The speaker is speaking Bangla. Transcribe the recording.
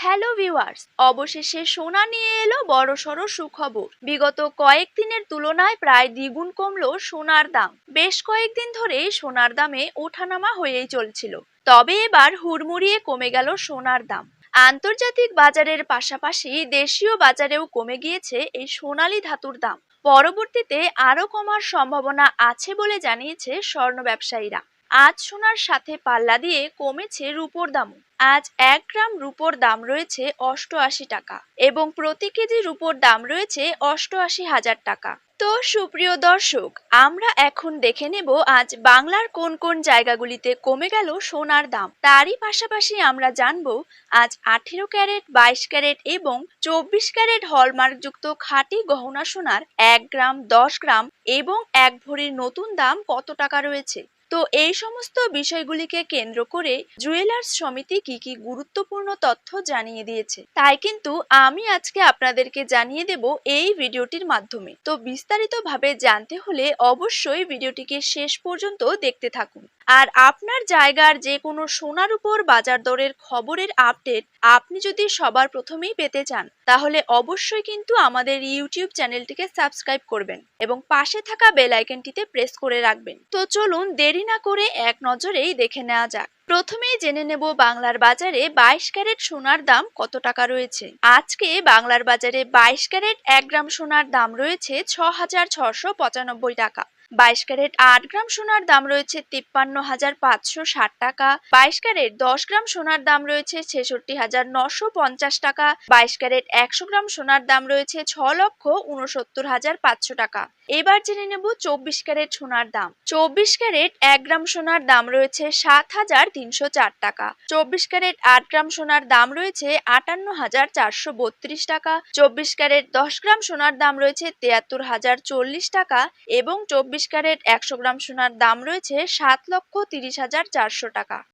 হ্যালো ভিউয়ার্স অবশেষে সোনা নিয়ে এলো বড়সড় সুখবর। বিগত কয়েকদিনের তুলনায় প্রায় দ্বিগুণ কমলো সোনার দাম। বেশ কয়েকদিন ধরেই সোনার দামে ওঠানামা হয়েই চলছিল। তবে এবার হুড়মুড়িয়ে কমে গেল সোনার দাম। আন্তর্জাতিক বাজারের পাশাপাশি দেশীয় বাজারেও কমে গিয়েছে এই সোনালি ধাতুর দাম। পরবর্তীতে আরও কমার সম্ভাবনা আছে বলে জানিয়েছে স্বর্ণ ব্যবসায়ীরা। আজ সোনার সাথে পাল্লা দিয়ে কমেছে রূপোর দামও আজ এক গ্রাম রূপোর দাম রয়েছে অষ্টআশি টাকা এবং প্রতি কেজি রূপোর দাম রয়েছে অষ্টআশি হাজার টাকা। তো সুপ্রিয় দর্শক, আমরা এখন দেখে নেব আজ বাংলার কোন কোন জায়গাগুলিতে কমে গেল সোনার দাম। তারই পাশাপাশি আমরা জানব আজ আঠেরো ক্যারেট, বাইশ ক্যারেট এবং চব্বিশ ক্যারেট হলমার্কযুক্ত খাঁটি গহনা সোনার এক গ্রাম, দশ গ্রাম এবং এক ভরির নতুন দাম কত টাকা রয়েছে? তো এই সমস্ত বিষয়গুলিকে কেন্দ্র করে জুয়েলার্স সমিতি কি কি গুরুত্বপূর্ণ তথ্য জানিয়ে দিয়েছে? তাই কিন্তু আমি আজকে আপনাদেরকে জানিয়ে দেব এই ভিডিওটির মাধ্যমে। তো বিস্তারিতভাবে জানতে হলে অবশ্যই ভিডিওটিকে শেষ পর্যন্ত দেখতে থাকুন। আর আপনার জায়গার যে কোনো সোনার উপর বাজার দরের খবরের আপডেট আপনি যদি সবার প্রথমেই পেতে চান, তাহলে অবশ্যই কিন্তু আমাদের ইউটিউব চ্যানেলটিকে সাবস্ক্রাইব করবেন এবং পাশে থাকা বেল আইকনটিতে প্রেস করে রাখবেন। তো চলুন দেরি না করে এক নজরেই দেখে নেওয়া যাক। প্রথমেই জেনে নেব বাংলার বাজারে বাইশ ক্যারেট সোনার দাম কত টাকা রয়েছে। আজকে বাংলার বাজারে বাইশ ক্যারেট এক গ্রাম সোনার দাম রয়েছে ছ হাজার ছশো পঁচানব্বই টাকা। বাইশ ক্যারেট আট গ্রাম সোনার দাম রয়েছে তিপ্পান্ন হাজার পাঁচশো ষাট টাকা। বাইশ ক্যারেট দশ গ্রাম সোনার দাম রয়েছে ছেষট্টি হাজার নশো পঞ্চাশ টাকা। বাইশ ক্যারেট একশো গ্রাম সোনার দাম রয়েছে ছ লক্ষ উনসত্তর হাজার পাঁচশো টাকা। এবার জেনে নেব চব্বিশ ক্যারেট সোনার দাম। চব্বিশ ক্যারেট এক গ্রাম সোনার দাম রয়েছে সাত হাজার তিনশো চার টাকা। চব্বিশ ক্যারেট আট গ্রাম সোনার দাম রয়েছে আটান্ন হাজার চারশো বত্রিশ টাকা। চব্বিশ ক্যারেট দশ গ্রাম সোনার দাম রয়েছে তিয়াত্তর হাজার চল্লিশ টাকা এবং চব্বিশ ক্যারেট একশো গ্রাম সোনার দাম রয়েছে সাত লক্ষ তিরিশ হাজার চারশো টাকা।